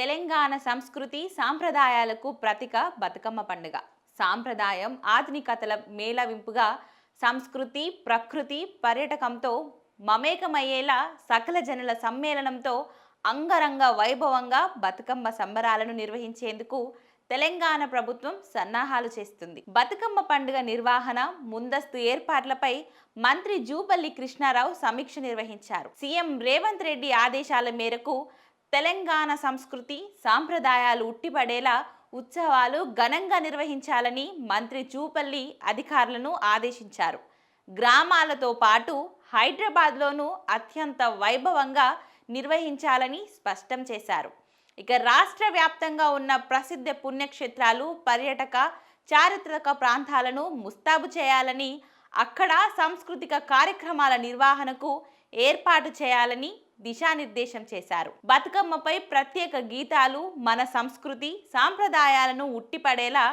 తెలంగాణ సంస్కృతి సాంప్రదాయాలకు ప్రతిక బతుకమ్మ పండుగ. సాంప్రదాయం ఆధునికతల మేళవింపుగా సంస్కృతి ప్రకృతి పర్యటకంతో మమేకమయ్యేలా సకల జనుల సమ్మేళనంతో అంగరంగ వైభవంగా బతుకమ్మ సంబరాలను నిర్వహించేందుకు తెలంగాణ ప్రభుత్వం సన్నాహాలు చేస్తుంది. బతుకమ్మ పండుగ నిర్వహణ ముందస్తు ఏర్పాట్లపై మంత్రి జూపల్లి కృష్ణారావు సమీక్ష నిర్వహించారు. సీఎం రేవంత్ రెడ్డి ఆదేశాల మేరకు తెలంగాణ సంస్కృతి సాంప్రదాయాలు ఉట్టిపడేలా ఉత్సవాలు ఘనంగా నిర్వహించాలని మంత్రి చూపల్లి అధికారులను ఆదేశించారు. గ్రామాలతో పాటు హైదరాబాద్లోనూ అత్యంత వైభవంగా నిర్వహించాలని స్పష్టం చేశారు. ఇక రాష్ట్ర వ్యాప్తంగా ఉన్న ప్రసిద్ధ పుణ్యక్షేత్రాలు పర్యాటక చారిత్రక ప్రాంతాలను ముస్తాబు చేయాలని అక్కడ సాంస్కృతిక కార్యక్రమాల నిర్వహణకు ఏర్పాటు చేయాలని దిశానిర్దేశం చేశారు. బతుకమ్మపై ప్రత్యేక గీతాలు మన సంస్కృతి సాంప్రదాయాలను ఉట్టిపడేలా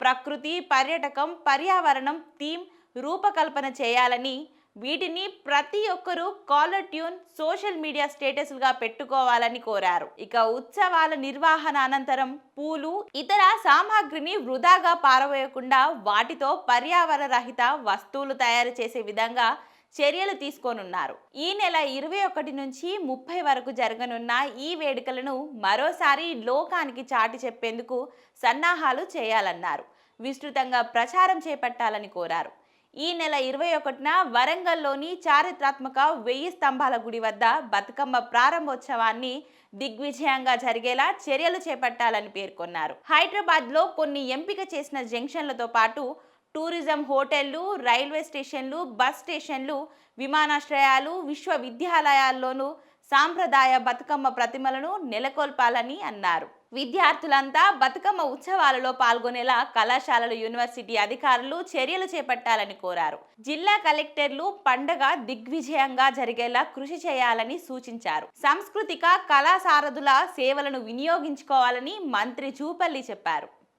ప్రకృతి పర్యాటకం పర్యావరణం థీమ్ రూపకల్పన చేయాలని వీటిని ప్రతి ఒక్కరూ కాలర్ ట్యూన్ సోషల్ మీడియా స్టేటస్లుగా పెట్టుకోవాలని కోరారు. ఇక ఉత్సవాల నిర్వహణ అనంతరం పూలు ఇతర సామాగ్రిని వృధాగా పారవేయకుండా వాటితో పర్యావరణ రహిత వస్తువులు తయారు చేసే విధంగా చర్యలు తీసుకోనున్నారు. ఈ నెల ఇరవై ఒకటి నుంచి ముప్పై వరకు జరగనున్న ఈ వేడుకలను మరోసారి లోకానికి చాటి చెప్పేందుకు సన్నాహాలు చేయాలన్నారు. విస్తృతంగా ప్రచారం చేపట్టాలని కోరారు. ఈ నెల ఇరవై ఒకటిన వరంగల్లోని చారిత్రాత్మక వెయ్యి స్తంభాల గుడి వద్ద బతుకమ్మ ప్రారంభోత్సవాన్ని దిగ్విజయంగా జరిగేలా చర్యలు చేపట్టాలని పేర్కొన్నారు. హైదరాబాద్లో కొన్ని ఎంపిక చేసిన జంక్షన్లతో పాటు టూరిజం హోటళ్ళు రైల్వే స్టేషన్లు బస్ స్టేషన్లు విమానాశ్రయాలు విశ్వవిద్యాలయాల్లోనూ సాంప్రదాయ బతుకమ్మ ప్రతిమలను నెలకొల్పాలని అన్నారు. విద్యార్థులంతా బతుకమ్మ ఉత్సవాలలో పాల్గొనేలా కళాశాలలు యూనివర్సిటీ అధికారులు చర్యలు చేపట్టాలని కోరారు. జిల్లా కలెక్టర్లు పండగ దిగ్విజయంగా జరిగేలా కృషి చేయాలని సూచించారు. సాంస్కృతిక కళా సారథుల సేవలను వినియోగించుకోవాలని మంత్రి జూపల్లి చెప్పారు.